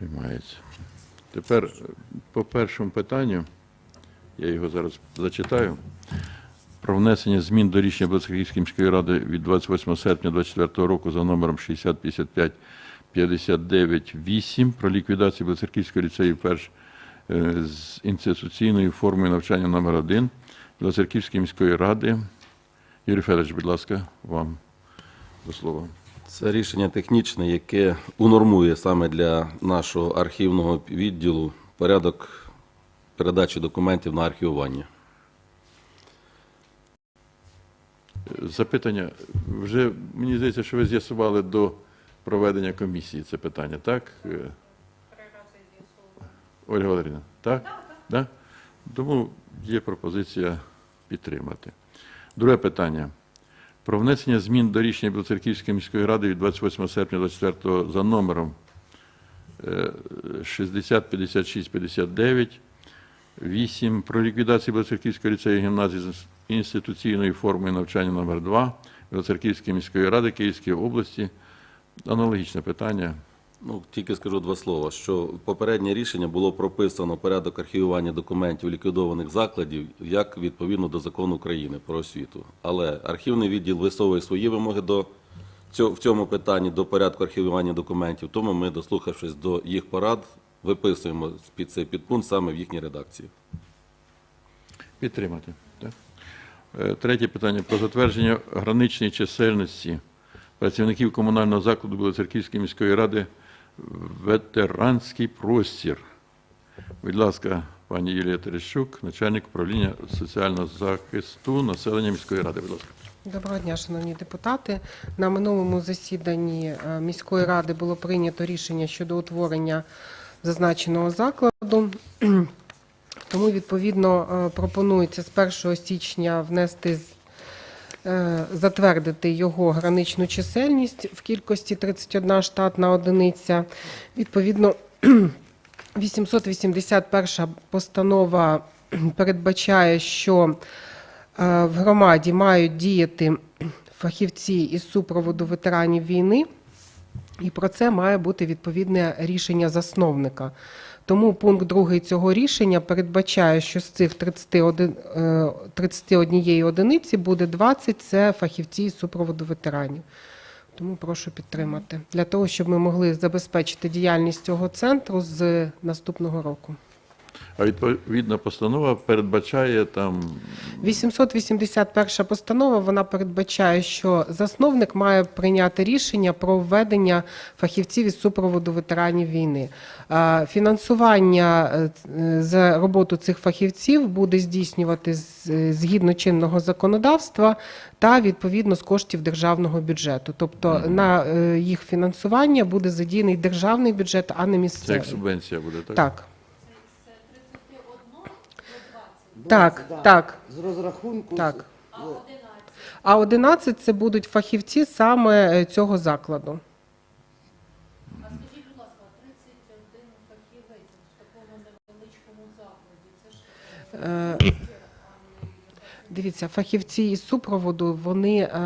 Приймається. Тепер е, по першому питанню, я його зараз зачитаю. Про внесення змін до рішення Білоцерківської міської ради від 28 серпня 2024 року за номером 6055 59 8 про ліквідацію Білоцерківського ліцею перш е, з інституційною формою навчання номер 1 Білоцерківської міської ради. Юрій Федорович, будь ласка, вам до слова. Це рішення технічне, яке унормує саме для нашого архівного відділу порядок передачі документів на архівування. Запитання. Вже мені здається, що ви з'ясували до проведення комісії це питання, так? Ольга Валерійовна, так? Так. Тому є пропозиція підтримати. Друге питання. Про внесення змін до рішення Білоцерківської міської ради від 28 серпня 24 за номером е, 60 56 59 8 про ліквідацію Білоцерківського ліцею гімназії з інституційною формою навчання номер 2 Білоцерківської міської ради Київської області. Аналогічне питання. Ну, тільки скажу два слова, що попереднє рішення було прописано порядок архівування документів ліквідованих закладів як відповідно до закону України про освіту. Але архівний відділ висовує свої вимоги до в цьому питанні до порядку архівування документів. Тому ми, дослухавшись до їх порад, виписуємо під цей підпункт саме в їхній редакції. Підтримати. Так? Е, Третє питання про затвердження граничної чисельності працівників комунального закладу Білоцерківської міської ради ветеранський простір. Будь ласка, пані Юлія Терещук, начальник управління соціального захисту населення міської ради. Будь ласка. Доброго дня, шановні депутати. На минулому засіданні е, міської ради було прийнято рішення щодо утворення зазначеного закладу. Тому, відповідно, е, пропонується з 1 січня внести затвердити його граничну чисельність в кількості 31 штатна одиниця. Відповідно, 881 постанова передбачає, що е, в громаді мають діяти фахівці із супроводу ветеранів війни, і про це має бути відповідне рішення засновника. Тому пункт 2 цього рішення передбачає, що з цих 31, е, 31 одиниці буде 20 – це фахівці із супроводу ветеранів. Тому прошу підтримати для того, щоб ми могли забезпечити діяльність цього центру з наступного року. А відповідна постанова передбачає там 881 постанова вона передбачає, що засновник має прийняти рішення про введення фахівців із супроводу ветеранів війни. Фінансування е, за роботу цих фахівців буде здійснювати згідно чинного законодавства та відповідно з коштів державного бюджету. Тобто на е, їх фінансування буде задіяний державний бюджет, а не це як субвенція буде, так? Так. Так, так. З розрахунку Так. А 11 це будуть фахівці саме е, цього закладу. А скажіть, будь ласка, 31 фахівець в такому невеличкому закладі, це ж Е, Дивіться, фахівці із супроводу вони е,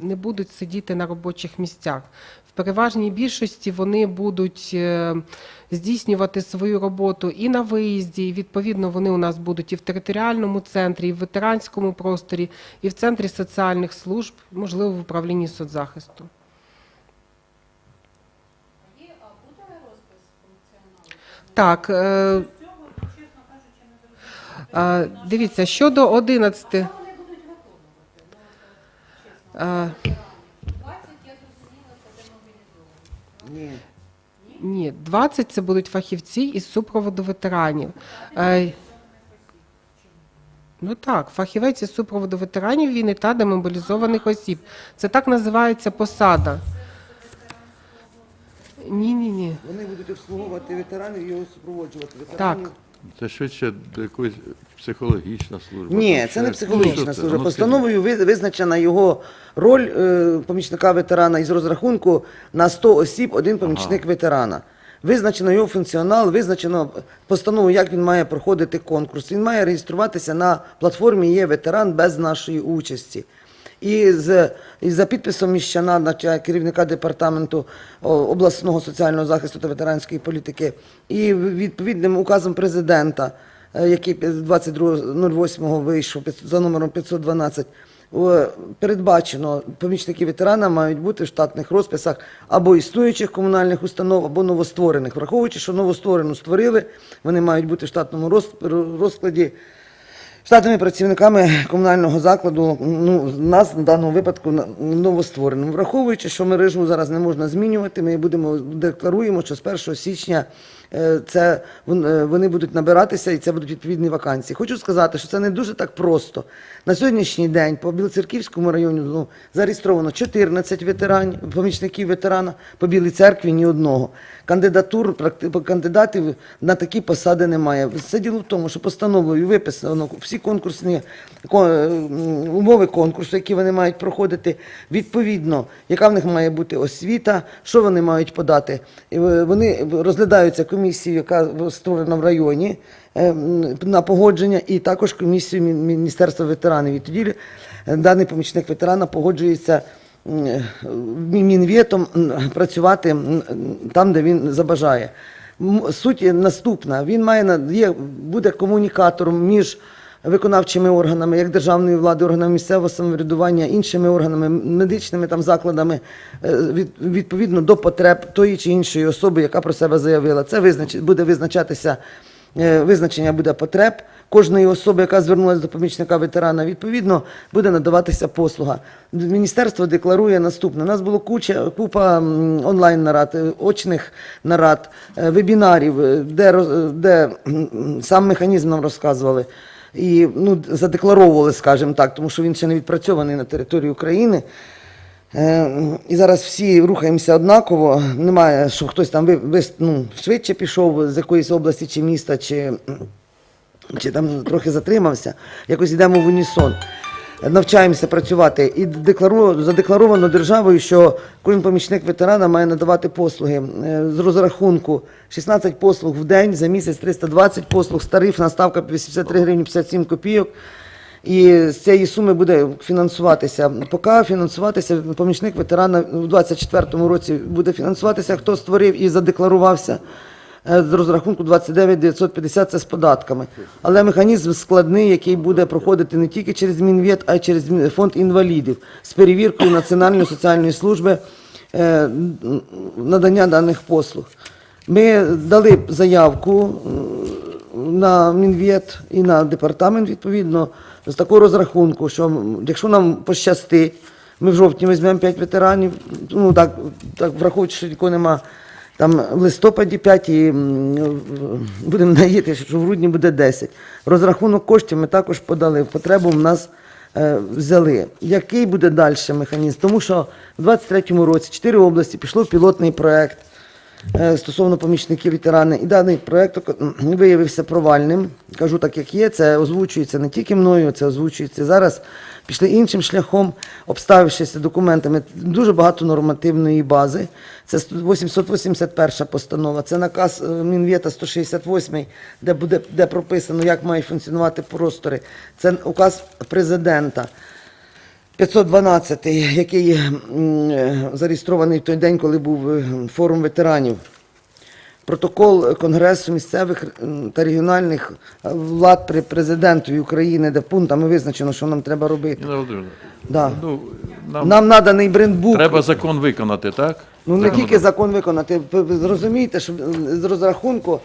не будуть сидіти на робочих місцях. В переважній більшості вони будуть е, здійснювати свою роботу і на виїзді. І відповідно вони у нас будуть і в територіальному центрі, і в ветеранському просторі, і в центрі соціальних служб, можливо, в управлінні соцзахисту. є, а буде розпис функціоналу? Так, 20, я зрозуміла, це демобілізовані. ні. Ні, 20 це будуть фахівці із супроводу ветеранів. Е, Ну так, фахівець із супроводу ветеранів війни та демобілізованих осіб. Це так називається посада. Ні, ні, ні. Вони будуть обслуговувати ветеранів і його супроводжувати. Так. Це швидше якась психологічна служба. Ні, це не психологічна служба. Постановою ви- визначена його роль е, помічника ветерана із розрахунку на 100 осіб, один помічник ветерана. Визначено його функціонал, визначено постанову, як він має проходити конкурс. Він має реєструватися на платформі є ветеран без нашої участі. І, з, і за підписом міщана, наче керівника департаменту обласного соціального захисту та ветеранської політики, і відповідним указом президента, е, який 22.08 вийшов за номером 512, о, передбачено, помічники ветерана мають бути в штатних розписах або існуючих комунальних установ, або новостворених. Враховуючи, що новостворену створили, вони мають бути в штатному роз- розкладі штатними працівниками комунального закладу, ну, нас в даному випадку новоствореним. Враховуючи, що мережу зараз не можна змінювати, ми будемо декларуємо, що з 1 січня це е, вони будуть набиратися і це будуть відповідні вакансії. Хочу сказати, що це не дуже так просто. На сьогоднішній день по Білоцерківському районі ну, зареєстровано 14 ветеранів, помічників ветерана, по Білій церкві ні одного. Кандидатур, кандидатів на такі посади немає. Все діло в тому, що постановою виписано всі конкурсні ко- е, умови конкурсу, які вони мають проходити, відповідно, яка в них має бути освіта, що вони мають подати. Е, вони розглядаються комісією, яка створена в районі е, на погодження, і також комісію Міністерства ветеранів. І тоді е, даний помічник ветерана погоджується е, Мінвєтом працювати там, де він забажає. Суть наступна: він має є, буде комунікатором між виконавчими органами, як державної влади, органами місцевого самоврядування, іншими органами, медичними там закладами, е, від, відповідно до потреб тої чи іншої особи, яка про себе заявила. Це визнач, буде визначатися. е, Визначення буде потреб кожної особи, яка звернулася до помічника ветерана, відповідно буде надаватися послуга. Міністерство декларує наступне. У нас було куча купа онлайн нарад, е, очних нарад, вебінарів, де, де сам механізм нам розказували. І ну, задекларовували, скажімо так, тому що він ще не відпрацьований на території України. Е, І зараз всі рухаємося однаково. Немає, що хтось там ну, швидше пішов з якоїсь області чи міста, чи, чи там трохи затримався. Якось йдемо в унісон. Навчаємося працювати і задекларовано державою, що кожен помічник ветерана має надавати послуги е, з розрахунку 16 послуг в день, за місяць 320 послуг, тарифна ставка 83 гривні 57 копійок. І з цієї суми буде фінансуватися. Поки фінансуватися помічник ветерана у 24-му році буде фінансуватися, хто створив і задекларувався з розрахунку 29 950 це з податками. Але механізм складний, який буде проходити не тільки через Мінвєт, а й через фонд інвалідів з перевіркою Національної соціальної служби е, надання даних послуг. Ми дали заявку е, на Мінвєт і на департамент відповідно з такого розрахунку, що якщо нам пощастить, ми в жовтні візьмемо 5 ветеранів, ну так, так враховуючи, що нікого нема. Там в листопаді 5 і будемо надіятися, що в грудні буде 10. Розрахунок коштів ми також подали. Потребу в нас е, взяли. Який буде далі механізм? Тому що в 23-му році 4 області пішло пілотний проект стосовно помічників ветерани. І даний проект виявився провальним. Кажу так, як є. Це озвучується не тільки мною, це озвучується зараз. Пішли іншим шляхом, обставившися документами. Дуже багато нормативної бази. Це 881 постанова, це наказ е, Мінвєта 168, де буде де прописано, як мають функціонувати простори. Це указ президента. 512, який е, зареєстрований в той день, коли був е, форум ветеранів. Протокол Конгресу місцевих та регіональних е, влад при президентові України, де пунктами визначено, що нам треба робити. Да. ну, нам, Нам наданий брендбук. треба закон виконати, так? Ну не тільки закон виконати. Ви- ви Зрозумієте, що з розрахунку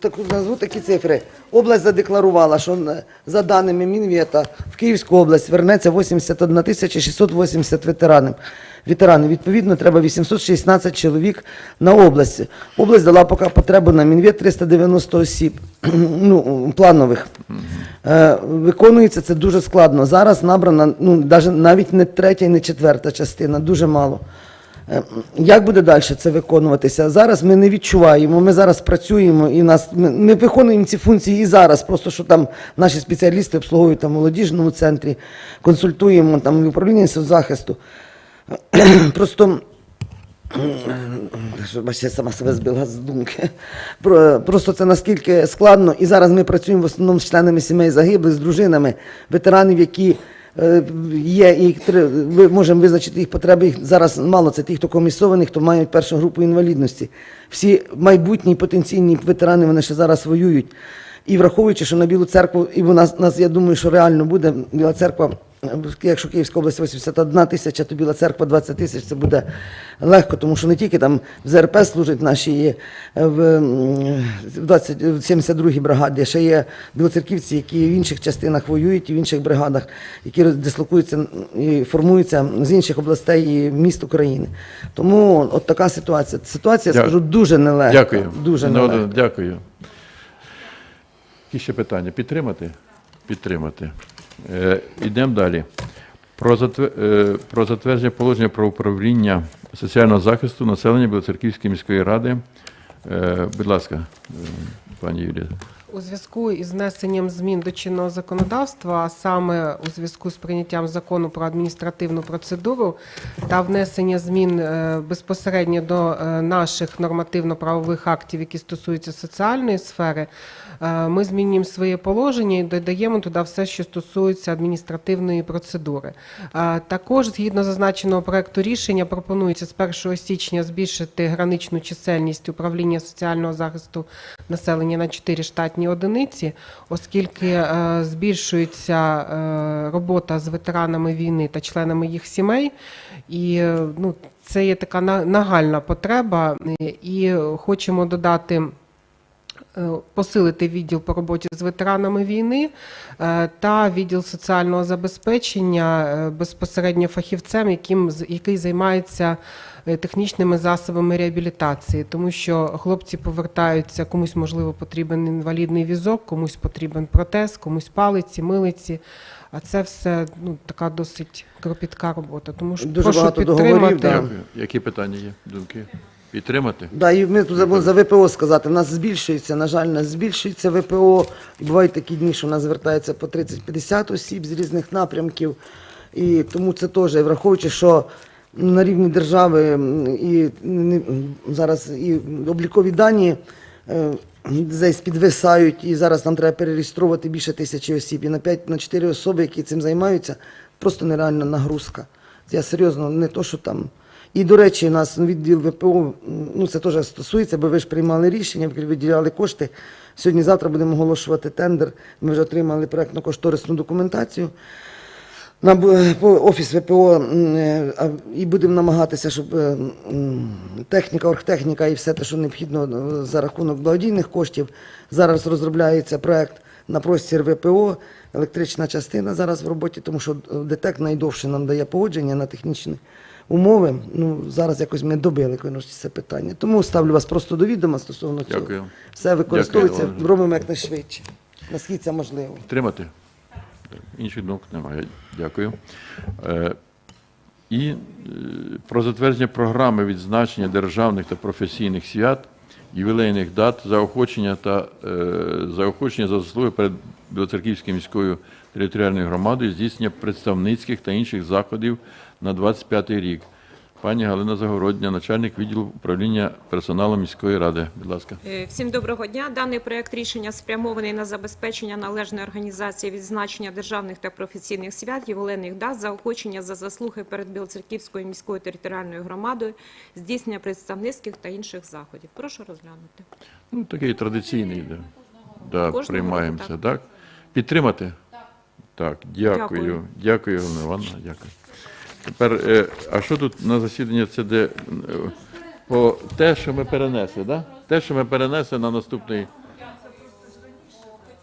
так назву такі цифри. Область задекларувала, що е, за даними Мінвєта в Київську область вернеться 81 тисяча 680 ветеранів. Ветеранів. Відповідно, треба 816 чоловік на область. Область дала поки потребу на Мінвєт 390 осіб ну, планових. Е, виконується це дуже складно. Зараз набрана ну, навіть не третя і не четверта частина, дуже мало. Е, Як буде далі це виконуватися? Зараз ми не відчуваємо. Ми зараз працюємо і нас ми, ми виконуємо ці функції і зараз. Просто що там наші спеціалісти обслуговують там в молодіжному центрі, консультуємо там в управлінні соцзахисту. Просто бачите, я сама себе збила з думки. Просто це наскільки складно. І зараз ми працюємо в основному з членами сімей загиблих, з дружинами, ветеранів, які е, є і ми можемо визначити їх потреби. Їх зараз мало це тих, хто комісований, хто мають першу групу інвалідності. Всі майбутні потенційні ветерани вони ще зараз воюють. І враховуючи, що на Білу церкву, і у нас, нас я думаю, що реально буде Біла церква, е, якщо Київська область 81 тисяча, то Біла церква 20 тисяч, це буде легко, тому що не тільки там в ЗРП служать наші є в, м, в 20, в 72-й бригаді, ще є білоцерківці, які в інших частинах воюють, і в інших бригадах, які дислокуються і формуються з інших областей і міст України. Тому от така ситуація. Ситуація, скажу, дуже нелегка. Дякую. Дуже Ну, нелегка. Дякую. Які ще питання? Підтримати? Підтримати. Е, Ідемо далі. Е, про затвердження положення про управління соціального захисту населення Білоцерківської міської ради. Е, будь ласка, е, пані Юлія. У зв'язку із внесенням змін до чинного законодавства, а саме у зв'язку з прийняттям закону про адміністративну процедуру та внесення змін е, безпосередньо до е, наших нормативно-правових актів, які стосуються соціальної сфери, е, ми змінюємо своє положення і додаємо туди все, що стосується адміністративної процедури. Е, Також, згідно зазначеного проекту рішення, пропонується з 1 січня збільшити граничну чисельність управління соціального захисту населення на 4 штатні одиниці, оскільки е, збільшується е, робота з ветеранами війни та членами їх сімей, і е, ну, це є така нагальна потреба, е, і хочемо додати. Е, Посилити відділ по роботі з ветеранами війни е, та відділ соціального забезпечення е, безпосередньо фахівцем, яким з- який займається технічними засобами реабілітації, тому що хлопці повертаються, комусь можливо потрібен інвалідний візок, комусь потрібен протез, комусь палиці, милиці. А це все ну така досить кропітка робота. Тому що Дуже прошу багато підтримати. договорів, да. Які питання є? Думки? Підтримати? Да, і ми тут забули за ВПО сказати. У нас збільшується, на жаль, у нас збільшується ВПО. І бувають такі дні, що у нас звертається по 30-50 осіб з різних напрямків. І тому це теж, враховуючи, що на рівні держави і зараз і облікові дані е, десь підвисають, і зараз нам треба перереєструвати більше тисячі осіб. І на 5 на 4 особи, які цим займаються, просто нереальна нагрузка. Я серйозно, не то, що там. І, до речі, у нас відділ ВПО, ну це теж стосується, бо ви ж приймали рішення, виділяли кошти. Сьогодні-завтра будемо оголошувати тендер. Ми вже отримали проектно-кошторисну документацію на офіс ВПО е, і будемо намагатися, щоб е, техніка, оргтехніка і все те, що необхідно е, за рахунок благодійних коштів. Зараз розробляється проект на простір ВПО, електрична частина зараз в роботі, тому що е, ДТЕК найдовше нам дає погодження на технічні умови. Ну зараз якось ми добили це питання. Тому ставлю вас просто до відома стосовно цього. Дякую. Все використовується, Дякую. робимо якнайшвидше. Наскільки це можливо. Тримати Інших думок немає. Дякую. Е, І е, про затвердження програми відзначення державних та професійних свят, ювілейних дат, заохочення та е, заохочення за заслуги перед Білоцерківською міською територіальною громадою, здійснення представницьких та інших заходів на 25 рік. Пані Галина Загородня, начальник відділу управління персоналу міської ради. Будь ласка. Е, Всім доброго дня. Даний проект рішення спрямований на забезпечення належної організації відзначення державних та професійних свят, ювілейних дат, заохочення за заслуги перед Білоцерківською міською територіальною громадою, здійснення представницьких та інших заходів. Прошу розглянути. Ну, такий традиційний, да. Да, Кожного приймаємося, року, так? Підтримати? Так. дякую. Дякую. Дякую, Галина Івановна, дякую. Тепер, е, а що тут на засідання це де? е, По те, що ми перенесли, да? Те, що ми перенесли на наступний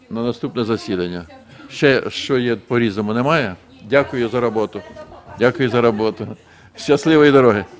на наступне засідання. Ще що є по різному, немає? Дякую за роботу. Дякую за роботу. Щасливої дороги.